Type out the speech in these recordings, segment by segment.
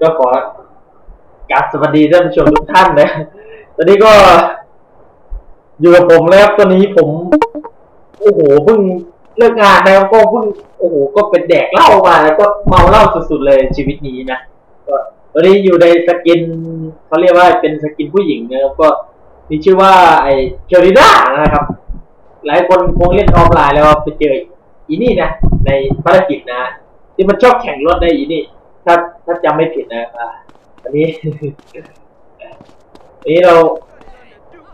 ก็ขอกราบสวัสดีท่านผู้ชมทุกท่านนะ ตอนนี้ก็อยู่กับผมแล้วตอนนี้ผม โอ้โหเพิ่งเลิกงานนะก็เพิ่งโอ้โหก็เป็นแดกเหล้ามาแล้วก็เมาเหล้าสุดๆเลยชีวิตนี้นะก็ตอนนี้อยู่ในสกินเขาเรียกว่าเป็นสกินผู้หญิงนะครับก็มีชื่อว่า ไอ้เจอริด้านะครับ หลายคนคงเล่นออฟไลน์แล้วไปเจออีนี่นะในภารกิจนะที่มันชอบแข่งรถได้อีนี่ ถ้าจำไม่ผิดนะอ่าอันนี้ อันนี้เรา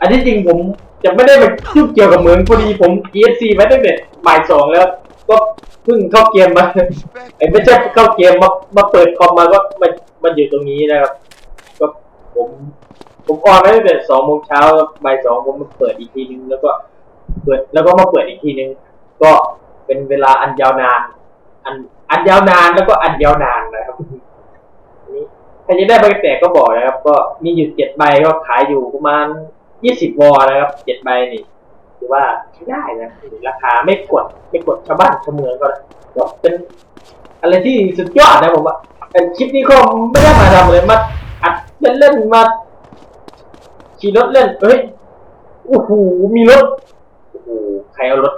อันที่จริงผมจะไม่ได้มายุ่งเกี่ยวกับเหมืองพอดีผม ESC ไว้ตั้งแต่บ่ายสองแล้ว ก็เพิ่งเข้าเกมมาไอ้ไม่ใช่เข้าเกมมามาเปิดคอมมาก็มามาอยู่ตรงนี้นะครับ ก็ผมผมออนไว้ตั้งแต่สองโมงเช้าบ่ายสองผมมาเปิดอีกทีนึงแล้วก็เปิดแล้วก็มาเปิดอีกทีนึงก็เป็นเวลาอันยาวนาน อันอันยาวนานแล้วก็อันยาวนานนะครับ ใครจะได้ใบแตกก็บอกนะครับ ก็มีอยู่เจ็ดใบก็ขายอยู่ประมาณยี่สิบวอนะครับเจ็ดใบนี่ถือว่าใช้ได้นะราคาไม่กดไม่กดชาวบ้านชาวเมืองก็ก็เป็นอะไรที่สุดยอดนะผมว่าแต่คลิปนี้ก็ไม่ได้มาทำเลยมาอัดเล่นๆมาขี่รถเล่นเฮ้ยโอ้โหมีรถโอ้โหใครเอารถ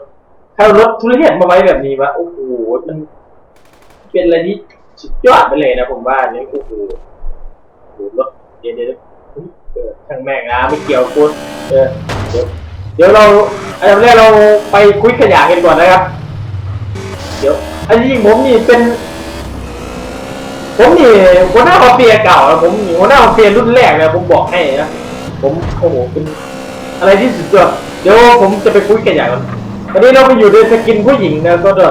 ใครเอารถทุเรศมาไว้แบบนี้วะโอ้โหมันเป็นอะไรที่สุดยอดไปเลยนะผมว่าเนี่ยโอ้โห โอ้โหรถเดี๋ยวเดี๋ยวช่างแม่งนะไม่เกี่ยวกูเออเดี๋ยวเดี๋ยวเราอันดับแรกเราไปคุยขยะกันก่อนนะครับ เดี๋ยวอันนี้ผมนี่เป็น ผมนี่หัวหน้ามาเฟียเก่านะผมหัวหน้ามาเฟียรุ่นแรกนะผมบอกให้นะผมโอ้โหเป็นอะไรที่สุดยอดเดี๋ยวผมจะไปคุยกันอย่างนั้นวันนี้เราไปอยู่ในสกินผู้หญิงนะก็จะ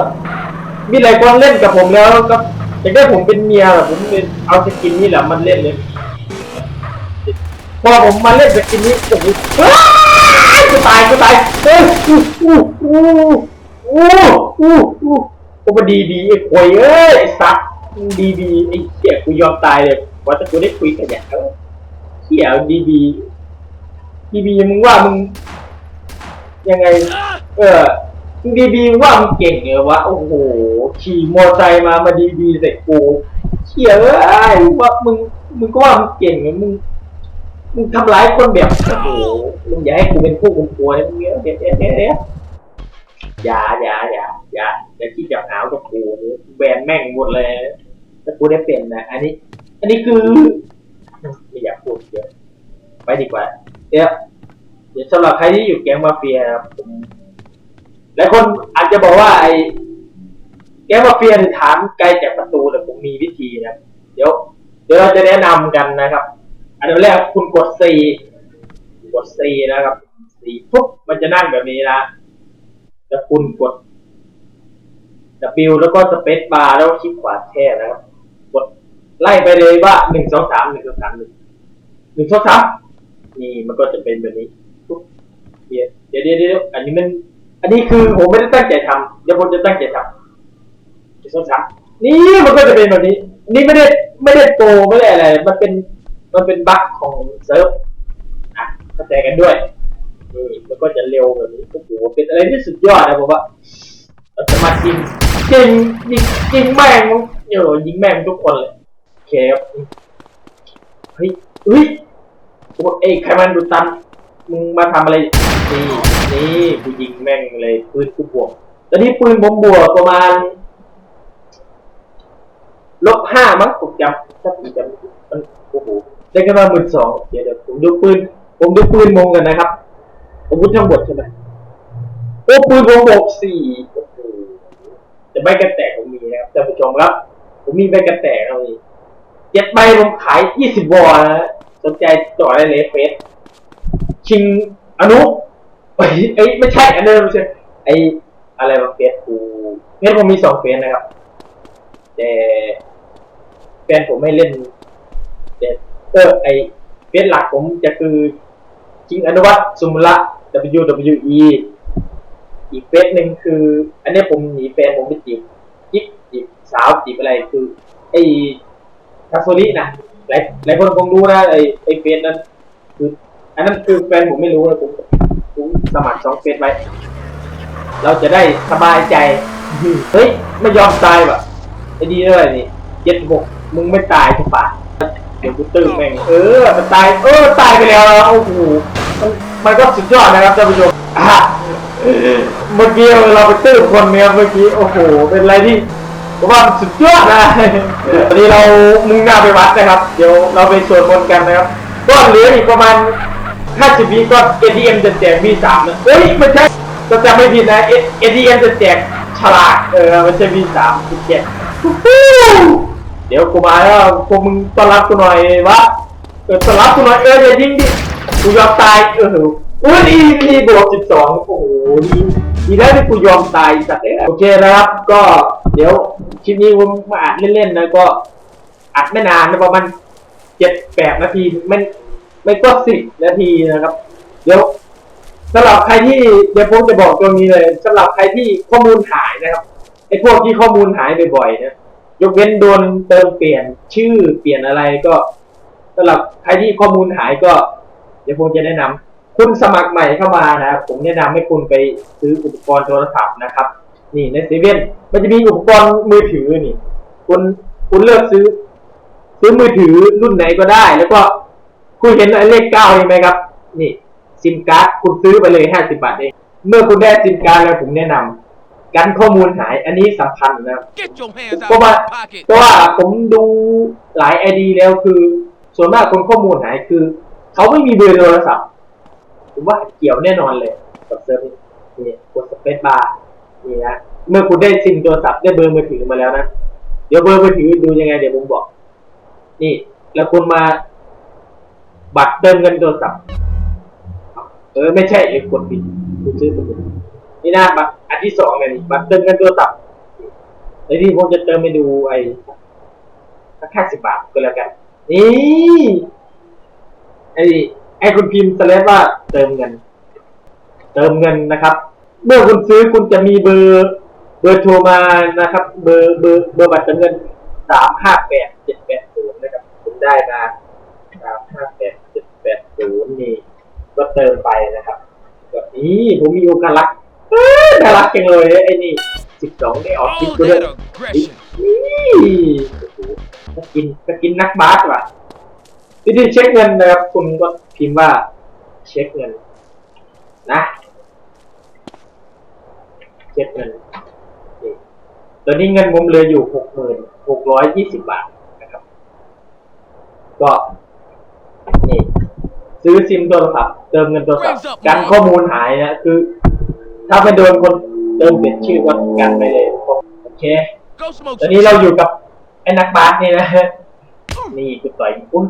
มีหลายคนเล่นกับผมแล้วก็อยากได้ผมเป็นเมียแบบผมเป็นเอาสกินนี้แหละมันเล่นเลย พอผมมาเล่นสกินนี้โอ้โหกูตายกูตายเอ้ยอู้อู้อู้อู้อู้อู้โอ้มาดีดีไอ้ควยเอ้ยไอ้สัตว์ดีดีไอ้เหี้ยกูยอมตายเลยว่าถ้ากูได้คุยกันอย่างเหี้ยดีดีดีดีมึงว่ามึงยังไง เออมึงดีดีว่ามึงเก่งเหรอวะโอ้โหขี่มอเตอร์ไซค์มามาดีดีใส่กูเหี้ยเอ้ยว่ามึงมึงก็ว่ามึงเก่งเหรอมึง มึงทำร้ายคนแบบโอ้โหมึงอย่าให้กูเป็นผู้คุมกลัวนะมึงเนี้ยเนี้ยเนี้ยเนี้ยเนี้ยอย่าอย่าอย่าอย่าอย่าคิดจะหาวกับกูแบนแม่งหมดเลยถ้ากูได้เป็นนะ อันนี้ อันนี้คือไม่อยากพูดเยอะไปดีกว่าเดี๋ยวเดี๋ยวสำหรับใครที่อยู่แก๊งมาเฟียครับผมหลายคนอาจจะบอกว่าไอ้แก๊งมาเฟียถามไกลจากประตูแต่ผมมีวิธีนะเดี๋ยวเดี๋ยวเราจะแนะนำกันนะครับ อันดับแรกคุณกด C กด C นะครับ C ปุ๊บมันจะนั่งแบบนี้นะแล้วคุณกด W แล้วก็สเปซบาร์แล้วก็คลิกขวาแช่นะครับ กดไล่ไปเลยว่าหนึ่งสองสามหนึ่งสองสามหนึ่งหนึ่งสองสามนี่มันก็จะเป็นแบบนี้ปุ๊บเดี๋ยวเดี๋ยวเดี๋ยวอันนี้มัน อันนี้คือผมไม่ได้ตั้งใจทำเดี๋ยวผมจะตั้งใจทำหนึ่งสองสามนี่มันก็จะเป็นแบบนี้อันนี้ไม่ได้ไม่ได้โปรไม่ได้อะไร มันเป็น มันเป็นบั๊กของเซิร์ฟอะเข้าใจกันด้วยนี่มันก็จะเร็วแบบนี้โอ้โหเป็นอะไรที่สุดยอดนะผมว่าเราจะมายิงยิงยิงยิงแม่งเดี๋ยวยิงแม่งทุกคนเลยโอเคครับเฮ้ยเฮ้ยโอ้เอ้ยใครมันดูตันมึงมาทำอะไรนี่นี่กูยิงแม่งเลยปืนกูบวกตอนนี้ปืนผมบวกประมาณ ลบห้ามั้งผมจำถ้าผมจำมันโอ้โหได้กันมาหมื่นสองเดี๋ยวเดี๋ยวผมดูปืน ผมดูปืนมงกันนะครับผมพูดทั้งหมดใช่ไหมโอ้ปืนผมบอกสี่โอ้โหแต่ใบกันแตกผมมีนะครับท่านผู้ชมครับ ผมมีใบกันแตกเอาอีกเจ็ดใบผมขายยี่สิบวอลนะสนใจจ่อได้เลยเฟสชิงอนุเอ้ยเอ้ไม่ใช่อันนั้นไม่ใช่ไอ้อะไรวะเฟสกูเฟสผมมีสองเฟสนะครับแต่ แฟนผมไม่เล่นแต่เออไอเฟซหลักผมจะคือจิงอนุวัตสุมละ WWE อีกเฟซหนึ่งคือ อันนี้ผมหนีแฟนผมไปจีบจิ๊บจีบสาวจีบอะไรคือ ไอคาโซลินะหลายหลายคนคงรู้นะไอไอเฟซนั้นคืออันนั้นคือแฟนผมไม่รู้นะผมผมสมัครสองเฟซไว้เราจะได้สบายใจ เฮ้ย ไม่ยอมตายว่ะไอ้ดีเลยนี่เจ็ดหก มึงไม่ตายใช่ปะเดี๋ยวกูตื้อแม่ง เออ มันตาย เออ ตายไปแล้วโอ้โหมันมันก็สุดยอดนะครับท่านผู้ชมอะเมื่อกี้เราไปตื้อคนเนี่ยเมื่อกี้ โอ้โห เป็นอะไรที่ผมว่ามันสุดยอดนะตอนนี้เรามุ่งหน้าไปวัดนะครับ เดี๋ยวเราไปสวดมนต์กันนะครับ ก็เหลืออีกประมาณ50วิก็ ATM จะแจก V3 นะเฮ้ยไม่ใช่จะจำไม่ผิดนะ ATM จะแจกฉลาก เออไม่ใช่ V3 จะแจกฮู้ฮู้ เดี๋ยวกูมาแล้วพวกมึงต้อนรับกูหน่อยวะเออต้อนรับกูหน่อยเอออย่ายิงดิกูยอมตายเอออุ้ยดีดีบวก12โอ้โหดีดีแล้วที่กูยอมตายสัตว์เอ้ยโอเคนะครับ ก็เดี๋ยวคลิปนี้ผมมาอัดเล่นๆนะก็อัดไม่นานนะประมาณเจ็ดแปดนาทีไม่ไม่ก็สิบนาทีนะครับ เดี๋ยวสำหรับใครที่เดี๋ยวผมจะบอกตรงนี้เลยสำหรับใครที่ข้อมูลหายนะครับไอ้พวกที่ข้อมูลหายบ่อยๆนะ ยกเว้นโดนเติมเปลี่ยนชื่อเปลี่ยนอะไรก็สำหรับใครที่ข้อมูลหายก็ เดี๋ยวผมจะแนะนำคุณสมัครใหม่เข้ามานะครับผมแนะนำให้คุณไปซื้ออุปกรณ์โทรศัพท์นะครับ นี่ในเซเว่นมันจะมีอุปกรณ์มือถือนี่ คุณคุณเลือกซื้อ ซื้อมือถือรุ่นไหนก็ได้ แล้วก็คุณเห็นเลขเก้าใช่ไหมครับ นี่ซิมการ์ดคุณซื้อไปเลยห้าสิบาทเองเมื่อคุณได้ซิมการ์ดแล้วผมแนะนำ การข้อมูลหายอันนี้สำคัญนะครับ Get your hands เพราะ out ว่า of my pocket. เพราะว่าผมดูหลายไอดีแล้วคือ ส่วนมากคนข้อมูลหายคือ เขาไม่มีเบอร์โทรศัพท์ผมว่าเกี่ยวแน่นอนเลยกับเซิร์ฟนี่นี่กดสเปซบาร์นี่นะเมื่อคุณได้ซิมโทรศัพท์ได้เบอร์มือถือมาแล้วนะเดี๋ยวเบอร์มือถือดูยังไงเดี๋ยวผมบอก นี่ แล้วคุณมาบัตรเติมเงินโทรศัพท์เออไม่ใช่ไอ้กดผิดคุณซื้อผิด นี่หนะบัตรอันที่สองเนี่ยนี่บัตรเติมเงินโทรศัพท์ในที่ผมจะเติมไปดูไอ้สักแค่สิบบาทก็แล้วกัน นี่ไอ้ไอ้คุณพิมพ์สเลสว่าเติมเงิน เติมเงินนะครับ เมื่อคุณซื้อคุณจะมีเบอร์เบอร์โทรมานะครับ เบอร์เบอร์เบอร์บัตรเติมเงินสามห้าแปดเจ็ดแปดศูนย์นะครับคุณได้มาสามห้าแปดเจ็ดแปดศูนย์นี่ก็เติมไปนะครับ แบบนี้ผมมีโอกาสรัก น่ารักจังเลยไอ้นี่สิบสองได้ออกคลิป Oh, กูด้วย that aggression. นี่โอ้โหก็กินก็กินนักบาสว่ะวิธีเช็คเงินนะครับ คุณก็พิมพ์ว่า เช็คเงิน นะ เช็คเงินนี่ตอนนี้เงินผมเหลืออยู่หกหมื่นหกร้อยยี่สิบบาทนะครับ ก็นี่ซื้อซิมโทรศัพท์เติมเงินโทรศัพท์กันข้อมูลหายนะคือ ถ้าไปโดนคนเติมเปลี่ยนชื่อก็กันไปเลยโอเค Go smoke ตอนนี้เราอยู่กับไอ้นักบาสนี่นะนี่กูต่อยอุ้ย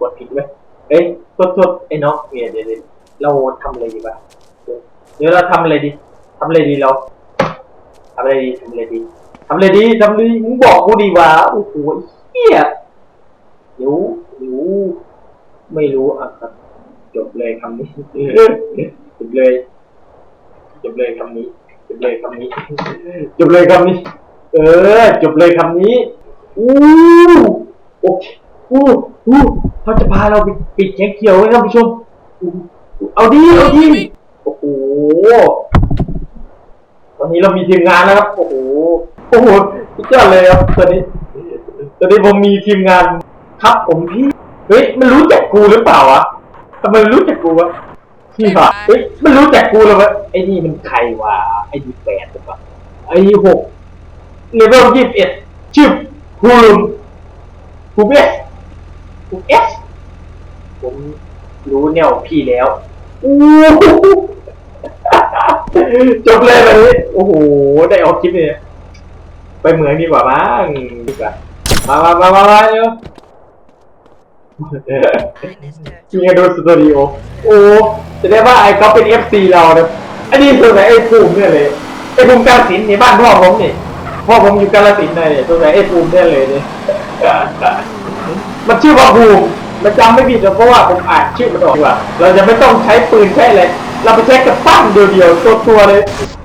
กดผิดไหมเอ้ยโทษโทษไอ้น้องเนี่ยเดี๋ยวเดี๋ยวเราทำอะไรดีวะเดี๋ยวเดี๋ยวเราทำอะไรดีทำอะไรดีเราทำอะไรดีทำอะไรดีทำอะไรดีทำอะไรมึงบอกกูดีวะโอ้โหเฮียเดี๋ยวเดี๋ยวไม่รู้อะครับจบเลยคำนี้จบเลย จบเลยคำนี้ จบเลยคำนี้ จบเลยคำนี้ เออ จบเลยคำนี้ อู้โอเคอู้อู้เขาจะพาเราไปปิดแขงเขียวไว้ท่านผู้ชม เอาดีเอาดีโอ้โห ตอนนี้เรามีทีมงานแล้วครับ โอ้โห โอ้โหสุดยอดเลยครับตอนนี้ ตอนนี้ผมมีทีมงาน ครับผมพี่ เฮ้ย มันรู้จักกูหรือเปล่าวะทำไมมันรู้จักกูวะ พี่ฝาเฮ้ยมันรู้จักกูเลยวะไอ้นี่มันใครวะไอ้ดีแปดหรือเปล่าไอ้ดีหกเลเวลยี่สิบเอ็ดชื่อฮูลุมฮูเบสฮูเอสผมรู้แนวพี่แล้วอู้หูจบเลยแบบนี้โอ้โห ได้ออกคลิปเนี่ยไปเหมืองดีกว่ามั้งดีกว่ามามามามามาเร็วจิงดูสตูดิโอโอ้ จะได้ว่าไอ้เขาเป็นเอฟซีเรานะไอันนี้ตัวไหนไอ้ภูมิเนี่ยเลยไอ้ภูมิกาฬสินธุ์ในบ้านพ่อผมนี่พ่อผมอยู่กาฬสินธุ์เลยตัวไหนไอ้ภูมิเนี่ยเลยเนี่ยมันชื่อว่าภูมิมันจำไม่ผิดหรอกเพราะว่าผมอ่านชื่อมันออกดีกว่า เราจะไม่ต้องใช้ปืนใช้อะไรเราไปใช้กระปั้นเดียวๆตัวตัวๆเลย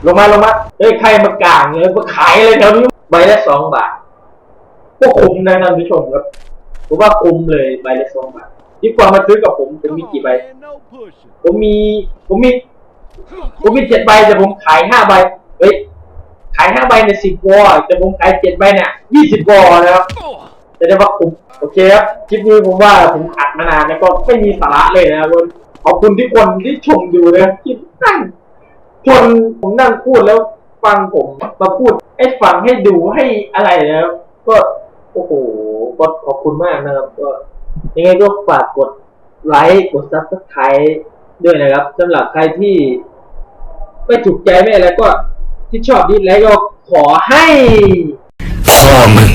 ลงมาลงมาเฮ้ยใครมากลางเลยมาขายอะไรแถวนี้ใบละสองบาทก็คุ้มนะท่านผู้ชมครับผมว่าคุ้มเลยใบละสองบาท ดีกว่ามาซื้อกับผมผมมี Come กี่ on, ใบ man, no pushing. ผมมีผมมี Come on, ผมมีเจ็ดใบแต่ผมขายห้าใบเฮ้ยขายห้าใบในสิบวอลแต่ผมขายเจ็ดใบเนี่ยยี่สิบวอลนะครับ Oh. จะได้ว่าคุ้มโอเคครับคลิปนี้ผมว่าผมอัดมานานแล้วก็ไม่มีสาระเลยนะครับขอบคุณที่คนที่ชมดูนะที่นั่งชนผมนั่งพูดแล้วฟังผมมาพูดให้ฟังให้ดูให้อะไรนะครับก็โอ้โหก็ขอบคุณมากนะครับก็ ยังไงก็ฝากกดไลค์กดซับสไครต์ด้วยนะครับสำหรับใครที่ไม่ถูกใจไม่อะไรก็ที่ชอบดีไลค์ก็ขอให้พ่อมึง